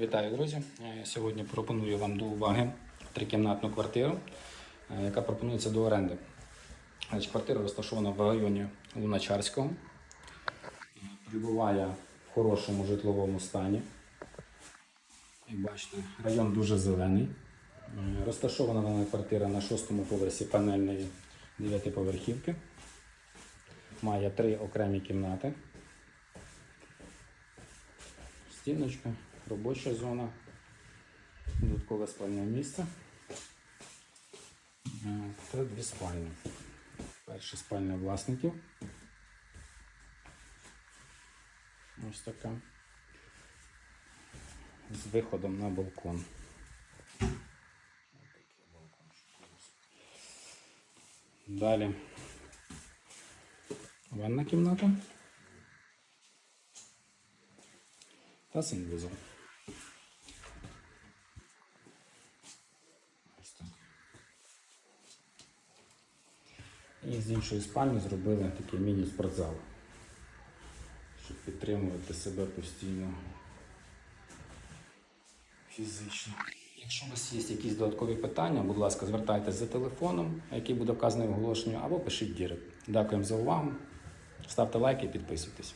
Вітаю, друзі! Е, Сьогодні пропоную вам до уваги трикімнатну квартиру, е, яка пропонується до оренди. Квартира розташована в районі Луначарського, Е, перебуває в хорошому житловому стані. Як бачите, район дуже зелений. Розташована дана квартира на шостому поверсі панельної дев'ятиповерхівки. Має три окремі кімнати. Стіночка, робоча зона, додаткове спальне місце Е, та дві спальні. Перша спальня власників. Ось така. З виходом на балкон. Далі ванна кімната. та санвузол. І з іншої спальні зробили такий міні-спортзал, щоб підтримувати себе постійно фізично. Якщо у вас є якісь додаткові питання, будь ласка, звертайтеся за телефоном, який буде вказаний в оголошенні, або пишіть дірект. Дякуємо за увагу. Ставте лайки і підписуйтесь.